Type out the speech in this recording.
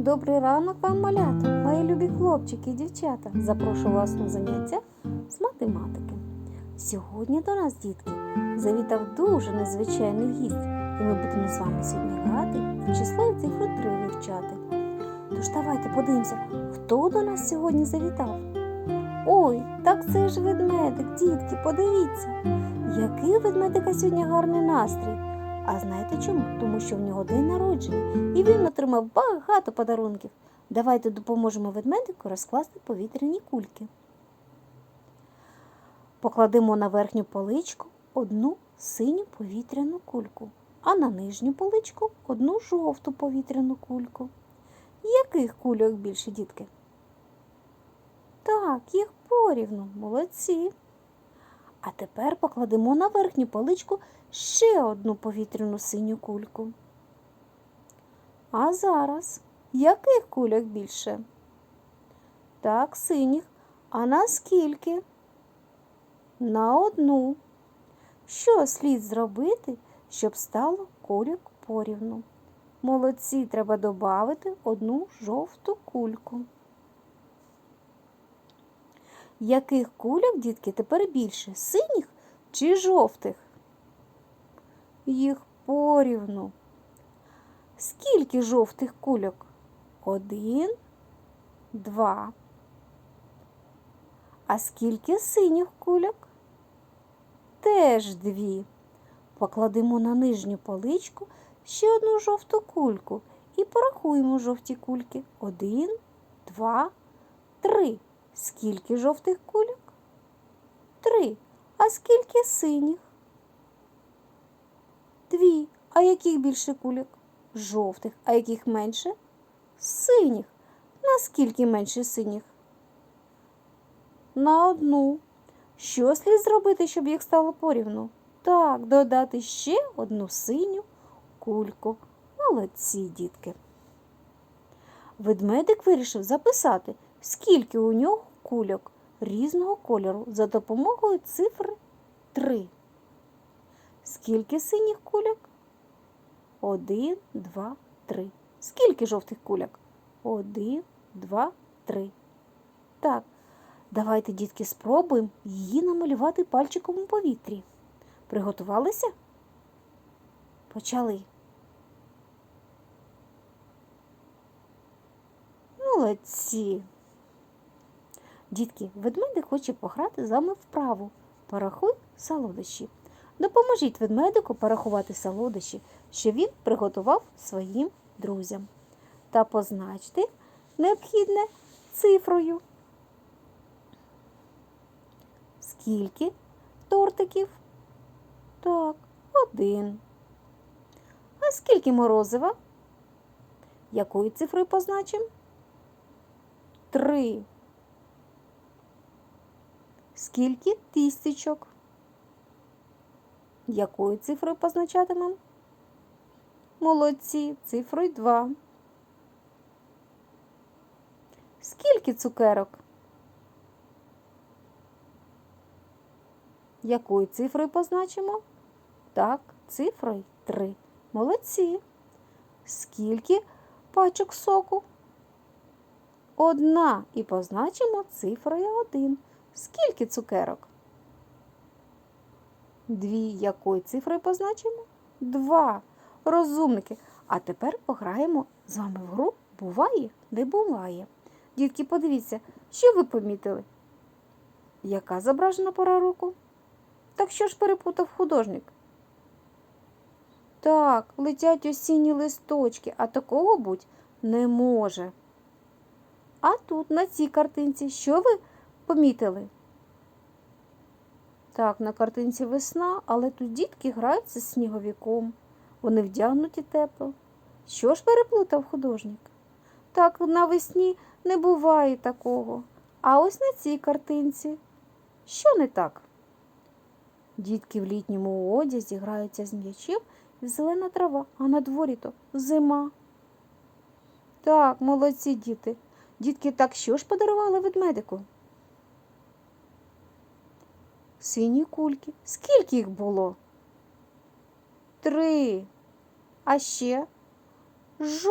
Добрий ранок вам, малята, мої любі хлопчики і дівчата. Запрошую вас на заняття з математики. Сьогодні до нас, дітки, завітав дуже незвичайний гість, і ми будемо з вами сьогодні грати і число і цифру 3 вивчати. Тож давайте подивимося, хто до нас сьогодні завітав. Ой, так це ж ведмедик, дітки, подивіться, який ведмедика сьогодні гарний настрій. А знаєте чому? Тому що в нього день народження і він отримав багато подарунків. Давайте допоможемо ведмедику розкласти повітряні кульки. Покладемо на верхню поличку одну синю повітряну кульку, а на нижню поличку одну жовту повітряну кульку. Яких кульок більше, дітки? Так, їх порівну, молодці. А тепер покладемо на верхню поличку ще одну повітряну синю кульку. А зараз яких кульок більше? Так, синіх. А на скільки? На одну. Що слід зробити, щоб стало кульок порівну? Молодці, треба додати одну жовту кульку. Яких кульок, дітки, тепер більше? Синіх чи жовтих? Їх порівну. Скільки жовтих кульок? Один, два. А скільки синіх кульок? Теж дві. Покладемо на нижню поличку ще одну жовту кульку і порахуємо жовті кульки. Один, два, три. Скільки жовтих кульок? Три. А скільки синіх? Дві. А яких більше кульок? Жовтих. А яких менше? Синіх. Наскільки менше синіх? На одну. Що слід зробити, щоб їх стало порівну? Так, додати ще одну синю кульку. Молодці, дітки. Ведмедик вирішив записати, скільки у нього кульок різного кольору за допомогою цифри 3. Скільки синіх кульок? Один, два, три. Скільки жовтих кульок? Один, два, три. Так, давайте, дітки, спробуємо її намалювати пальчиком у повітрі. Приготувалися? Почали. Молодці. Дітки, ведмедик хоче пограти з вами вправу. Порахуй солодощі. Допоможіть ведмедику порахувати солодощі, що він приготував своїм друзям. Та позначте необхідне цифрою. Скільки тортиків? Так, один. А скільки морозива? Якою цифрою позначимо? Три. Скільки тістечок? Якою цифрою позначатимемо? Молодці, цифрою 2. Скільки цукерок? Якою цифрою позначимо? Так, цифрою 3. Молодці. Скільки пачок соку? Одна. І позначимо цифрою 1. Скільки цукерок? Дві. Якою цифрою позначимо? Два. Розумники. А тепер пограємо з вами в гру Буває, не буває. Дітки, подивіться, що ви помітили? Яка зображена пора року? Так що ж перепутав художник? Так, летять осінні листочки, а такого будь не може. А тут, на цій картинці, що ви помітили? Так, на картинці весна, але тут дітки граються з сніговіком. Вони вдягнуті тепло. Що ж переплутав художник? Так, навесні не буває такого. А ось на цій картинці. Що не так? Дітки в літньому одязі граються з м'ячем і зелена трава, а на дворі то зима. Так, молодці діти. Дітки, так що ж подарували ведмедику? Сині кульки. Скільки їх було? Три. А ще жовті.